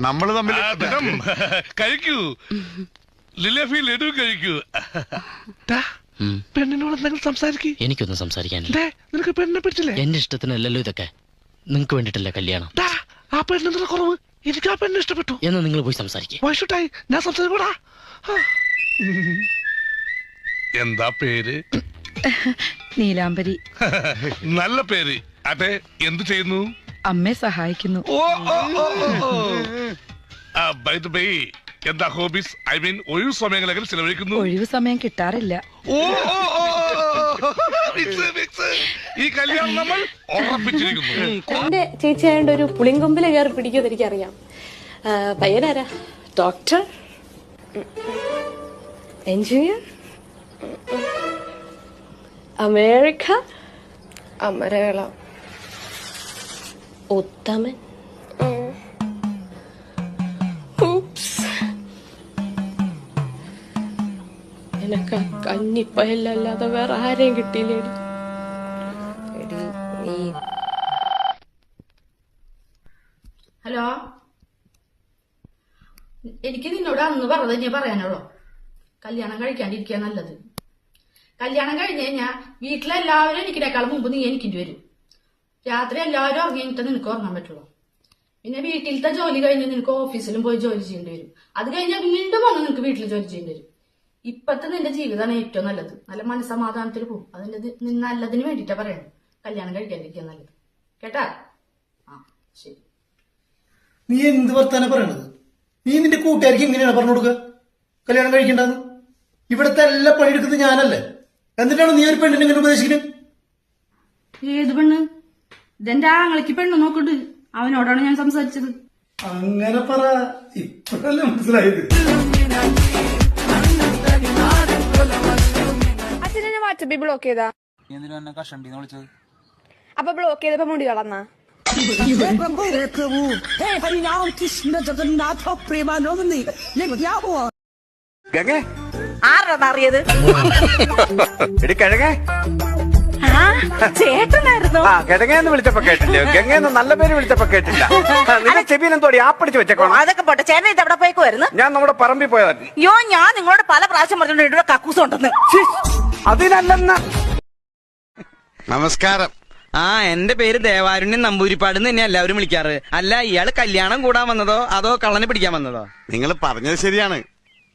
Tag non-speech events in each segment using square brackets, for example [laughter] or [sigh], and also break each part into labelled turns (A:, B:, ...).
A: നമ്മൾ തമ്മിൽ
B: കഴിക്കൂ. ലിലഫി ലഡു കഴിക്കൂ. പെണ്ണിനോട് എന്തെങ്കിലും സംസാരിക്കേ.
C: എനിക്കൊന്നും സംസാരിക്കാനില്ല.
B: നിനക്ക് പെണ്ണിനെ പറ്റില്ലേ?
C: എന്റെ ഇഷ്ടത്തിനല്ലല്ലോ ഇതൊക്കെ. നിങ്ങൾക്ക് വേണ്ടിട്ടല്ലേ കല്യാണം?
B: ആ പെണ്ണിന്റെ കുറവ്. എനിക്ക് ആ പെണ്ണിനെ ഇഷ്ടപ്പെട്ടു.
C: എന്ന് നിങ്ങൾ പോയി സംസാരിക്കേ.
B: വൈഷുട്ടായി ഞാൻ സംസാരിക്കൂടാ. എന്താ പേര്?
D: നീലാംബരി. [laughs]
B: നല്ല പേര്. അതെ എന്ത് ചെയ്യുന്നു?
D: അമ്മയെ സഹായിക്കുന്നു.
B: ബൈ ദ ബൈ എന്താ ഹോബീസ് ഐ മീൻ ഒഴിവ് സമയങ്ങളെങ്കിലും ചിലവഴിക്കുന്നു?
D: ഒഴിവ് സമയം കിട്ടാറില്ല.
B: ഈ കല്യാണം നമ്മൾ ഉറപ്പിച്ചിരിക്കുന്നു.
E: എന്റെ ചേച്ചിയായോണ്ട് ഒരു പുളിങ്കൊമ്പിൽ കയറി പിടിക്കുമെന്ന് എനിക്കറിയാം. പയ്യനാരാ? Doctor engineer America?
F: അമരവേള
E: ഉത്തമൻ. എനക്ക് കഞ്ഞിപ്പയല്ലാതെ വേറെ ആരെയും കിട്ടിയില്ലേടി.
G: ഹലോ? എനിക്ക് നിന്നോട് അന്ന് പറഞ്ഞത് ഞാൻ പറയാനുള്ളൂ. കല്യാണം കഴിക്കാണ്ടിരിക്കുക നല്ലത്. കല്യാണം കഴിഞ്ഞ് കഴിഞ്ഞാൽ വീട്ടിലെല്ലാവരും എനിക്കിനേക്കാളും മുമ്പ് നീ എനിക്കിട്ട് വരും. രാത്രി എല്ലാവരും ഉറങ്ങി കഴിഞ്ഞിട്ട് നിനക്ക് ഉറങ്ങാൻ പറ്റുള്ളൂ പിന്നെ വീട്ടിലത്തെ ജോലി കഴിഞ്ഞ് നിനക്ക് ഓഫീസിലും പോയി ജോലി ചെയ്യേണ്ടി വരും. അത് കഴിഞ്ഞാൽ വീണ്ടും വന്ന് നിനക്ക് വീട്ടിൽ ജോലി ചെയ്യേണ്ടി വരും. ഇപ്പത്തെ നിന്റെ ജീവിതമാണ് ഏറ്റവും നല്ലത്. നല്ല മനസ്സമാധാനത്തിൽ പോകും. അതിന്റെ നല്ലതിന് വേണ്ടിയിട്ടാ പറയണം. കല്യാണം കഴിക്കാതിരിക്കുക നല്ലത്. കേട്ടാ? ആ ശരി.
H: നീ എന്ത് വർത്താന പറയണത്? നീ നിന്റെ കൂട്ടുകാർക്ക് ഇങ്ങനെയാണ് പറഞ്ഞു കൊടുക്കുക കല്യാണം കഴിക്കണ്ടെന്ന് ഇവിടുത്തെ എല്ലാ പണിയെടുക്കുന്നത് ഞാനല്ലേ. എന്നിട്ടാണ് നീ ഒരു പെണ്ണിനെ ഇങ്ങനെ ഉപദേശിക്കുന്നത്
G: ഏത് പെണ്ണ്? ഇതെന്റെ ആങ്ങളയ്ക്ക് പെണ്ണു നോക്കണ്ട്. അവനോടാണ് ഞാൻ സംസാരിച്ചത്.
H: അങ്ങനെ പറ. ഇപ്പോഴല്ലേ മനസ്സിലായത്.
F: അച്ഛനെ ഞാൻ വാട്സപ്പിൽ ബ്ലോക്ക് ചെയ്താ. അപ്പൊ ബ്ലോക്ക് ചെയ്തപ്പോ മുടി കളന്നാ
I: ആരാന്നറിയത്
J: എടി കിഴങ്ങേ.
I: ചേട്ടനായിരുന്നു?
J: ആ വിളിച്ചപ്പോ കേട്ടില്ല? ഗംഗേന്ന് നല്ല പേര് വിളിച്ചപ്പോ കേട്ടില്ല. നിന്റെ ചെവിയിൽ വെച്ചേക്കോണം
I: അതൊക്കെ പോട്ടെ. ചേട്ടൻ ഇത് എവിടെ പോയേക്കുമായിരുന്നു
J: ഞാൻ നമ്മുടെ പറമ്പിൽ പോയതായിരുന്നു
I: അയ്യോ ഞാൻ നിങ്ങളോട് പല പ്രാവശ്യം പറഞ്ഞിട്ടുണ്ട് ഇവിടെ കക്കൂസ് ഉണ്ടെന്ന്.
J: അതിനല്ലെന്ന്.
A: നമസ്കാരം.
K: ആ എന്റെ പേര് ദേവാരുണ്യൻ നമ്പൂരിപ്പാട് എന്ന് തന്നെ എല്ലാവരും വിളിക്കാറ്. അല്ല ഇയാൾ കല്യാണം കൂടാൻ വന്നതോ അതോ കള്ളനെ പിടിക്കാൻ വന്നതോ?
A: നിങ്ങൾ പറഞ്ഞത് ശരിയാണ്.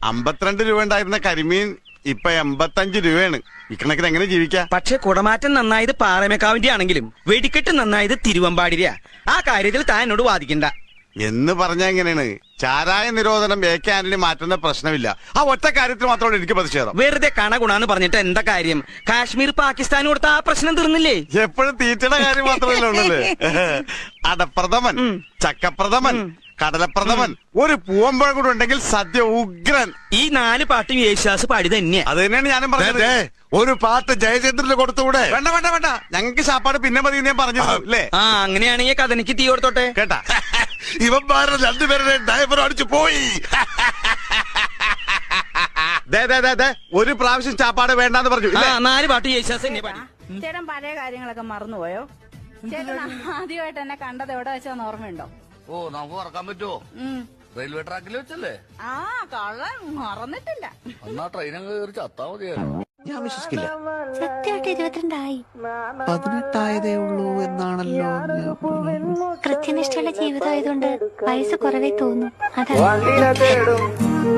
A: അമ്പത്തിരണ്ട് രൂപ ഉണ്ടായിരുന്ന കരിമീൻ ഇപ്പൊ എൺപത്തഞ്ച് രൂപയാണ്. ഇക്കണക്കിന് എങ്ങനെ ജീവിക്കാം?
K: പക്ഷെ കുടമാറ്റം നന്നായത് പാറമേക്കാവിന്റെ ആണെങ്കിലും വെടിക്കെട്ട് നന്നായത് തിരുവമ്പാടിരിയാ ആ കാര്യത്തിൽ താൻ എന്നോട് വാദിക്കണ്ട.
A: എന്ന് പറഞ്ഞാ എങ്ങനെയാണ്? ചാരായ നിരോധനം എ മാറ്റുന്ന പ്രശ്നമില്ല. ആ ഒറ്റ കാര്യത്തിൽ മാത്രമാണ് എനിക്ക് പ്രതിഷേധം.
K: വെറുതെ കണ ഗുണാന്ന് പറഞ്ഞിട്ട് എന്താ കാര്യം? കാശ്മീർ പാകിസ്ഥാൻ കൊടുത്ത ആ പ്രശ്നം തീർന്നില്ലേ?
A: എപ്പോഴും തീറ്റയുടെ കാര്യം മാത്രമല്ലേ ഉള്ളല്ലേ [laughs] അടപ്രഥമൻ ചക്കപ്രഥമൻ കടലപ്രഥമൻ. ഒരു പൂവമ്പഴം കൂടെ ഉണ്ടെങ്കിൽ സദ്യ ഉഗ്രൻ.
K: ഈ നാല് പാട്ടും യേശുദാസ് പാടി തന്നെയാ.
A: അത് തന്നെയാണ് ഞാനും പറഞ്ഞത്. ഒരു പാട്ട് ജയചന്ദ്രന് കൊടുത്തുകൂടെ? വേണ്ട വേണ്ട വേണ്ട. ഞങ്ങൾക്ക് ശാപ്പാട് പിന്നെ മതി ഞാൻ പറഞ്ഞു അല്ലേ?
K: ആ അങ്ങനെയാണെങ്കിൽ കഥനിക്ക് തീ കൊടുത്തോട്ടെ?
A: കേട്ടാ? [laughs] ഇവന്മാരുടെ രണ്ടുപേരുടെ ഡ്രൈവർ അടിച്ചു പോയി. [laughs] ഒരു പ്രാവശ്യം ചാപ്പാട് വേണ്ടെന്ന് പറഞ്ഞു.
K: നാല് പാട്ട് യേശുദാസ്
I: ചേട്ടൻ പഴയ കാര്യങ്ങളൊക്കെ മറന്നുപോയോ? ചേട്ടൻ ആദ്യമായിട്ട് എന്നെ കണ്ടത് എവിടെ വെച്ചാന്ന് ഓർമ്മയുണ്ടോ?
J: ഓ നമുക്ക് മറക്കാൻ പറ്റുമോ റെയിൽവേ ട്രാക്കിൽ വെച്ചല്ലേ?
I: ആ കള്ളൻ. മറന്നിട്ടില്ല.
J: എന്നാ ട്രെയിൻ അങ്ങ് കയറി ചത്താ മതിയായിരുന്നു.
K: ഞാൻ വിശ്വസിക്കില്ല.
E: സത്യമായിട്ട് ഇരുപത്തിരണ്ടായി.
K: പതിനെട്ടായതേ ഉള്ളൂ എന്നാണല്ലോ
E: കൃത്യനിഷ്ഠയുള്ള ജീവിതമായതുകൊണ്ട് വയസ്സ് കുറവേ തോന്നും അതാണ്.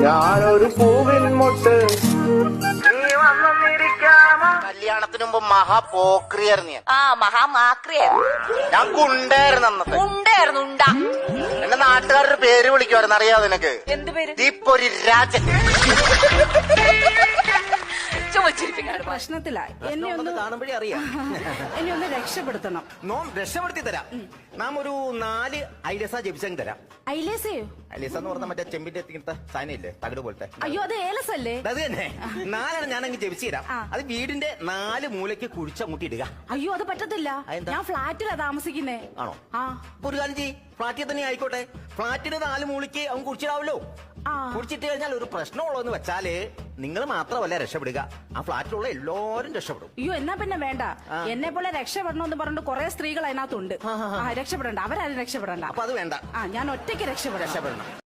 J: ഞാനൊരു പൂവിൻ മൊട്ട്.
K: കല്യാണത്തിന് മുമ്പ് മഹാപോക്രിയായിരുന്നു ഞാൻ
I: ആ മഹാമാക്രിയായിരുന്നു
K: ഞാൻ കുണ്ടായിരുന്നു അന്നത്തെ.
I: ഉണ്ടായിരുന്നു ഉണ്ട
K: എന്റെ നാട്ടുകാരുടെ പേര് വിളിക്കുമായിരുന്നു അറിയാതെ നിനക്ക്?
I: എന്ത് പേര്?
K: ദീപ്പൊരി രാജൻ.
I: ചുമച്ചിരിപ്പിക്കാണ്
G: പ്രശ്നത്തിലായി. എന്നെ ഒന്ന്
K: കാണുമ്പോഴേ അറിയാം.
G: എന്നെ ഒന്ന് രക്ഷപ്പെടുത്തണം.
K: നോം രക്ഷപ്പെടുത്തി തരാം. നാം ഒരു നാല് ഐലസ ജപിച്ചങ്ങ് തരാം.
G: ഐലേസയോ?
K: ഐലസ എന്ന് പറഞ്ഞാൽ മറ്റേ ചെമ്പിന്റെ എത്തിക്കുന്ന സാധനം ഇല്ലേ തകിട് പോലത്തെ.
G: അയ്യോ അത് ഏലസ് അല്ലേ
K: അത് തന്നെ. നാലെണ്ണം ഞാൻ അങ്ങ് ജപിച്ചു തരാം. അത് വീടിന്റെ നാല് മൂലയ്ക്ക് കുഴിച്ച ഇടുക
G: അയ്യോ അത് പറ്റത്തില്ല. ഞാൻ ഫ്ലാറ്റിലാ താമസിക്കുന്നേ.
K: ആണോ?
G: ആ.
K: ഒരു കാര്യം ചെയ്യ്. ഫ്ളാറ്റിൽ തന്നെ ആയിക്കോട്ടെ. ഫ്ലാറ്റിന്റെ നാല് മൂലയ്ക്ക് അവൻ കുഴിച്ചിടാവല്ലോ. കുഴിച്ചിട്ട് കഴിഞ്ഞാൽ ഒരു പ്രശ്നമുള്ളതെന്ന്
G: വെച്ചാൽ
L: നിങ്ങൾ മാത്രമല്ല രക്ഷപ്പെടുക. ആ ഫ്ലാറ്റിലുള്ള എല്ലാവരും രക്ഷപ്പെടും.
I: അയ്യോ എന്നാ പിന്നെ വേണ്ട. എന്നെ പോലെ രക്ഷപ്പെടണമെന്ന് പറഞ്ഞിട്ട് കുറെ സ്ത്രീകൾ അതിനകത്തുണ്ട്. ആ രക്ഷപ്പെടണ്ട. അവരാരും രക്ഷപ്പെടണ്ട.
L: അപ്പൊ അത് വേണ്ട.
I: ആ ഞാൻ ഒറ്റയ്ക്ക് രക്ഷപ്പെടണം.
L: രക്ഷപ്പെടണം.